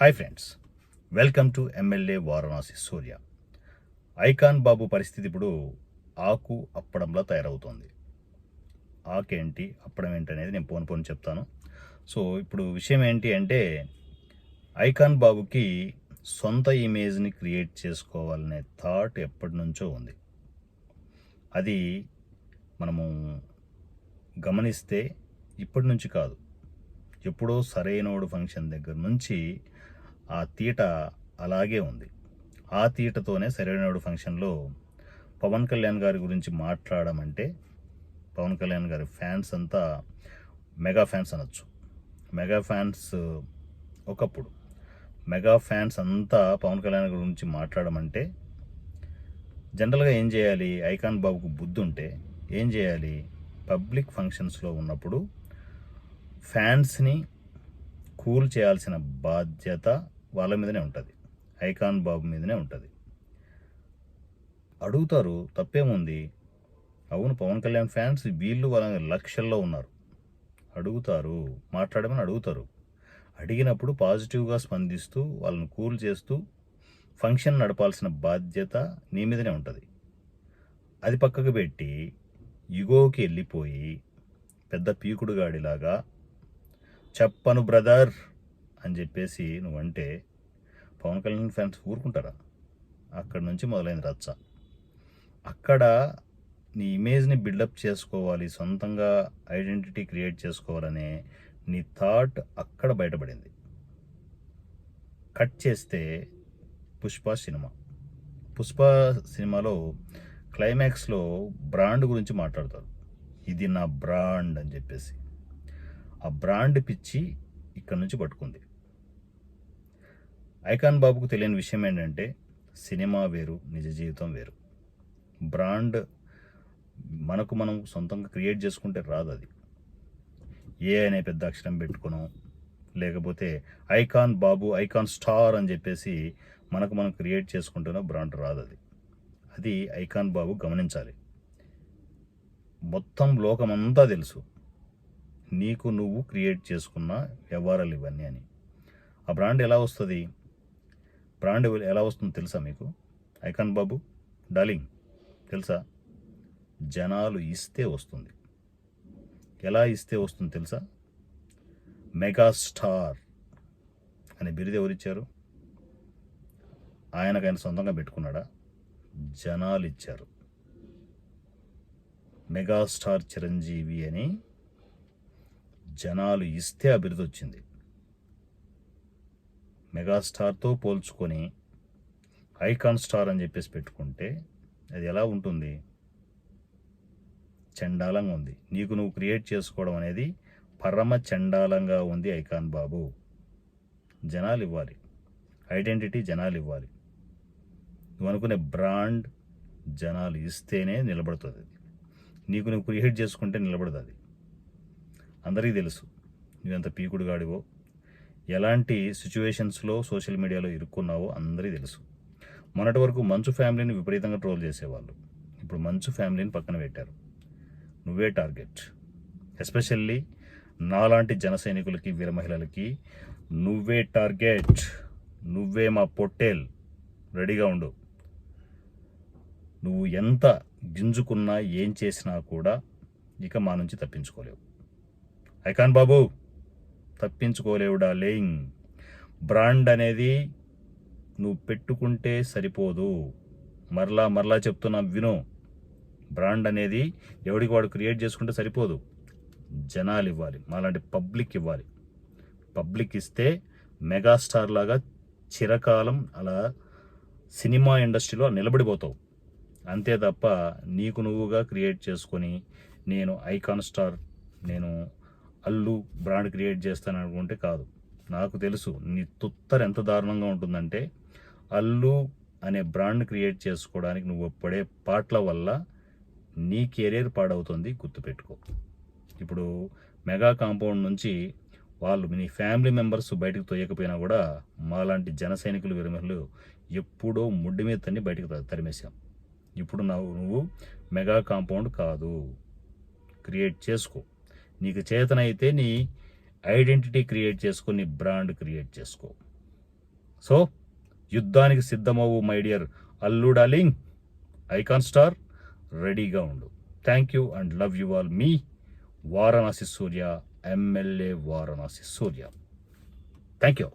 Hi friends welcome to MLA Varanasi Surya icon బాబు పరిస్థితి ఇప్పుడు ఆకు అప్పడంలా తయారవుతోంది. ఆకేంటి అప్పడం ఏంటి అనేది నేను పోను పోను చెప్తాను. సో ఇప్పుడు విషయం ఏంటి అంటే ఐకాన్ బాబుకి సొంత ఇమేజ్ని క్రియేట్ చేసుకోవాలనే థాట్ ఎప్పటి నుంచో ఉంది. అది మనము గమనిస్తే ఇప్పటి నుంచి కాదు. ఎప్పుడో సరైనోడు ఫంక్షన్ దగ్గర నుంచి ఆ తీట అలాగే ఉంది. ఆ తీటతోనే సరైనోడు ఫంక్షన్లో పవన్ కళ్యాణ్ గారి గురించి మాట్లాడమంటే పవన్ కళ్యాణ్ గారి ఫ్యాన్స్ అంతా మెగా ఫ్యాన్స్ అనొచ్చు. మెగా ఫ్యాన్స్ ఒకప్పుడు. మెగా ఫ్యాన్స్ అంతా పవన్ కళ్యాణ్ గురించి మాట్లాడమంటే జనరల్గా ఏం చేయాలి? ఐకాన్ బాబుకు బుద్ధి ఉంటే ఏం చేయాలి? పబ్లిక్ ఫంక్షన్స్లో ఉన్నప్పుడు ఫ్యాన్స్ని కూల్ చేయాల్సిన బాధ్యత వాళ్ళ మీదనే ఉంటుంది. ఐకాన్ బాబు మీదనే ఉంటుంది. అడుగుతారు తప్పేముంది? అవును పవన్ కళ్యాణ్ ఫ్యాన్స్ వీళ్ళు వాళ్ళ లక్షల్లో ఉన్నారు. అడుగుతారు మాట్లాడమని అడుగుతారు. అడిగినప్పుడు పాజిటివ్గా స్పందిస్తూ వాళ్ళని కూల్ చేస్తూ ఫంక్షన్ నడపాల్సిన బాధ్యత నీ మీదనే ఉంటుంది. అది పక్కకు పెట్టి ఇగోకి వెళ్ళిపోయి పెద్ద పీకుడుగాడిలాగా చెప్పను బ్రదర్ అని చెప్పేసి నువ్వంటే పవన్ కళ్యాణ్ ఫ్యాన్స్ ఊరుకుంటారా? అక్కడి నుంచి మొదలైంది రచ్చ. అక్కడ నీ ఇమేజ్ని బిల్డప్ చేసుకోవాలి సొంతంగా ఐడెంటిటీ క్రియేట్ చేసుకోవాలనే నీ థాట్ అక్కడ బయటపడింది. కట్ చేస్తే పుష్ప సినిమా. పుష్ప సినిమాలో క్లైమాక్స్లో బ్రాండ్ గురించి మాట్లాడతారు. ఇది నా బ్రాండ్ అని చెప్పేసి. ఆ బ్రాండ్ పిచ్చి ఇక్కడ నుంచి పట్టుకుంది. ఐకాన్ బాబుకు తెలియని విషయం ఏంటంటే సినిమా వేరు నిజ జీవితం వేరు. బ్రాండ్ మనకు మనం సొంతంగా క్రియేట్ చేసుకుంటే రాదు అది. ఏ అనే పెద్ద అక్షరం పెట్టుకును లేకపోతే ఐకాన్ బాబు ఐకాన్ స్టార్ అని చెప్పేసి మనకు మనం క్రియేట్ చేసుకుంటున్న బ్రాండ్ రాదు అది. అది ఐకాన్ బాబు గమనించాలి. మొత్తం లోకమంతా తెలుసు. నీకు నువ్వు క్రియేట్ చేసుకున్న వ్యవహారాలు ఇవన్నీ అని. ఆ బ్రాండ్ ఎలా వస్తుంది? బ్రాండ్ ఎలా వస్తుందో తెలుసా మీకు? ఐకాన్ బాబు డార్లింగ్ తెలుసా? జనాలు ఇస్తే వస్తుంది. ఎలా ఇస్తే వస్తుంది తెలుసా? మెగాస్టార్ అనే బిరుదు ఎవరిచ్చారు? ఆయనకు ఆయన సొంతంగా పెట్టుకున్నాడా? జనాలు ఇచ్చారు. మెగాస్టార్ చిరంజీవి అని జనాలు ఇస్తే అభివృద్ధి వచ్చింది. మెగాస్టార్తో పోల్చుకొని ఐకాన్ స్టార్ అని చెప్పేసి పెట్టుకుంటే అది ఎలా ఉంటుంది? చండాలంగా ఉంది. నీకు నువ్వు క్రియేట్ చేసుకోవడం అనేది పరమ చండాలంగా ఉంది ఐకాన్ బాబు. జనాలు ఇవ్వాలి. ఐడెంటిటీ జనాలు ఇవ్వాలి. నువ్వు అనుకునే బ్రాండ్ జనాలు ఇస్తేనే నిలబడుతుంది. అది నీకు నువ్వు క్రియేట్ చేసుకుంటే నిలబడుతుంది అందరికీ తెలుసు. నువ్వెంత పీకుడు గాడివో ఎలాంటి సిచ్యువేషన్స్లో సోషల్ మీడియాలో ఇరుక్కున్నావో అందరికీ తెలుసు. మొన్నటి వరకు మంచు ఫ్యామిలీని విపరీతంగా ట్రోల్ చేసేవాళ్ళు. ఇప్పుడు మంచు ఫ్యామిలీని పక్కన పెట్టారు. నువ్వే టార్గెట్. ఎస్పెషల్లీ నాలాంటి జన సైనికులకి వీర మహిళలకి నువ్వే టార్గెట్. నువ్వే మా పొట్టేల్. రెడీగా ఉండు. నువ్వు ఎంత గింజుకున్నా ఏం చేసినా కూడా ఇక మా నుంచి తప్పించుకోలేవు. ఐకాన్ బాబు తప్పించుకోలేవుడా లేయింగ్ బ్రాండ్ అనేది నువ్వు పెట్టుకుంటే సరిపోదు. మరలా మరలా చెప్తున్నా విను. బ్రాండ్ అనేది ఎవడికి వాడు క్రియేట్ చేసుకుంటే సరిపోదు. జనాలు ఇవ్వాలి మాలాంటి పబ్లిక్ ఇవ్వాలి. పబ్లిక్ ఇస్తే మెగాస్టార్ లాగా చిరకాలం అలా సినిమా ఇండస్ట్రీలో నిలబడిపోతావు. అంతే తప్ప నీకు నువ్వుగా క్రియేట్ చేసుకొని నేను ఐకాన్ స్టార్ నేను అల్లు బ్రాండ్ క్రియేట్ చేస్తాను అనుకుంటే కాదు. నాకు తెలుసు నీ తుత్తర ఎంత దారుణంగా ఉంటుందంటే అల్లు అనే బ్రాండ్ క్రియేట్ చేసుకోవడానికి నువ్వు పడే పాటల వల్ల నీ కెరీర్ పాడవుతుంది గుర్తుపెట్టుకో. ఇప్పుడు మెగా కాంపౌండ్ నుంచి వాళ్ళు నీ ఫ్యామిలీ మెంబర్స్ బయటకు తోయకపోయినా కూడా మాలాంటి జన సైనికులు విరమలు ఎప్పుడో ముడ్డి మీద తన్ని బయటకు తరిమేశాం. ఇప్పుడు నువ్వు నువ్వు మెగా కాంపౌండ్ కాదు. క్రియేట్ చేసుకో. నీకు చేతనైతే నీ ఐడెంటిటీ క్రియేట్ చేసుకో నీ బ్రాండ్ క్రియేట్ చేసుకో. సో యుద్ధానికి సిద్ధమవు my dear Allu darling. Icon star రెడీగా ఉండు. Thank you and love you all. Me Varanasi Surya MLA Varanasi Surya. Thank you.